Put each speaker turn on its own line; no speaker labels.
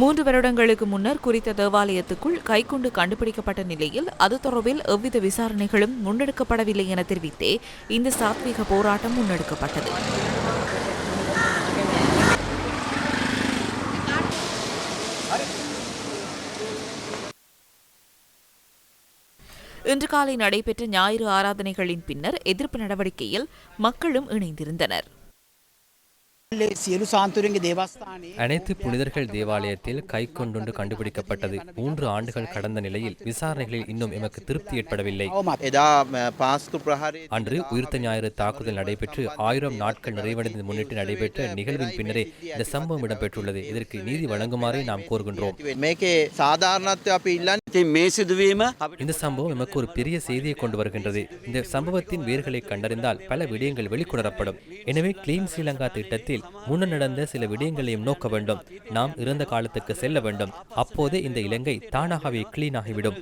மூன்று வருடங்களுக்கு முன்னர் குறித்த தேவாலயத்துக்குள் கைக்குண்டு கண்டுபிடிக்கப்பட்ட நிலையில் அது தொடர்பில் எவ்வித விசாரணைகளும் முன்னெடுக்கப்படவில்லை என தெரிவித்தே இந்த சாத்விக போராட்டம் முன்னெடுக்கப்பட்டது. இன்று காலை நடைபெற்ற ஞாயிறு ஆராதனைகளின் பின்னர் எதிர்ப்பு நடவடிக்கையில் மக்களும் இணைந்திருந்தனர்.
அனைத்து புனிதர்கள் தேவாலயத்தில் கை கொண்டுண்டு கண்டுபிடிக்கப்பட்டது. மூன்று ஆண்டுகள் கடந்த நிலையில் விசாரணைகளில் இன்னும் எமக்கு திருப்தி ஏற்படவில்லை. அன்று உயிர்த்த ஞாயிறு தாக்குதல் நடைபெற்று ஆயிரம் நாட்கள் நிறைவடைந்து முன்னிட்டு நடைபெற்ற நிகழ்வின் பின்னரே இந்த சம்பவம் இடம்பெற்றுள்ளது. இதற்கு நீதி வழங்குமாறே நாம் கோருகின்றோம். இந்த சம்பவம் எமக்கு ஒரு பெரிய செய்தியை கொண்டு வருகின்றது. இந்த சம்பவத்தின் வேர்களை கண்டறிந்தால் பல விடயங்கள் வெளிக்கொணரப்படும். எனவே கிளீன் ஸ்ரீலங்கா திட்டத்தில் முன்னர் நடந்த சில விடயங்களையும் நோக்க வேண்டும். நாம் இறந்த காலத்துக்கு செல்ல வேண்டும். அப்போதே இந்த இலங்கை தானாகவே கிளீன் ஆகிவிடும்.